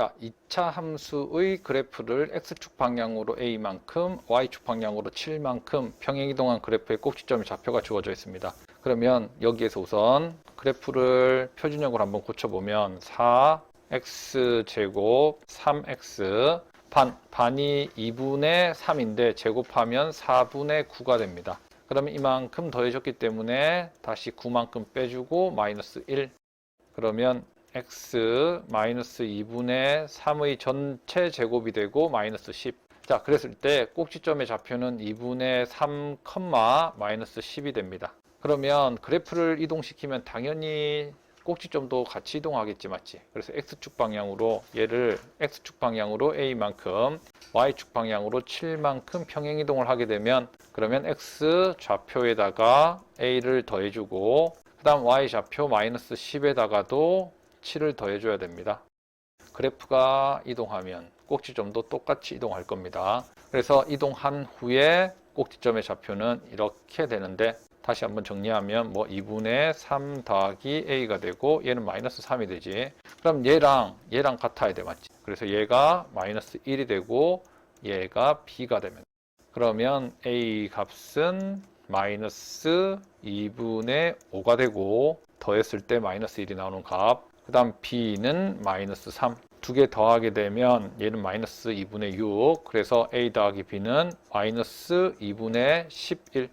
자, 2차 함수의 그래프를 x축 방향으로 a만큼, y축 방향으로 7만큼 평행이동한 그래프의 꼭지점의 좌표가 주어져 있습니다. 그러면 여기에서 우선 그래프를 표준형으로 한번 고쳐보면 4x제곱 3x 반, 반이 2분의 3인데 제곱하면 4분의 9가 됩니다. 그러면 이만큼 더해졌기 때문에 다시 9만큼 빼주고 마이너스 1 그러면 x 마이너스 2분의 3의 전체 제곱이 되고 마이너스 10. 자, 그랬을 때 꼭지점의 좌표는 2분의 3, 마이너스 10이 됩니다. 그러면 그래프를 이동시키면 당연히 꼭지점도 같이 이동하겠지 맞지? 그래서 x축 방향으로 얘를 x축 방향으로 a만큼 y축 방향으로 7만큼 평행 이동을 하게 되면 그러면 x 좌표에다가 a를 더해주고 그 다음 y 좌표 마이너스 10에다가도 7을 더해줘야 됩니다. 그래프가 이동하면 꼭지점도 똑같이 이동할 겁니다. 그래서 이동한 후에 꼭지점의 좌표는 이렇게 되는데 다시 한번 정리하면 뭐 2분의 3 더하기 a가 되고 얘는 마이너스 3이 되지. 그럼 얘랑 얘랑 같아야 돼 맞지? 그래서 얘가 마이너스 1이 되고 얘가 b가 되면 그러면 a 값은 마이너스 2분의 5가 되고 더했을 때 마이너스 1이 나오는 값. 그 다음 b는 마이너스 3. 두 개 더하게 되면 얘는 마이너스 2분의 6. 그래서 a 더하기 b는 마이너스 2분의 11.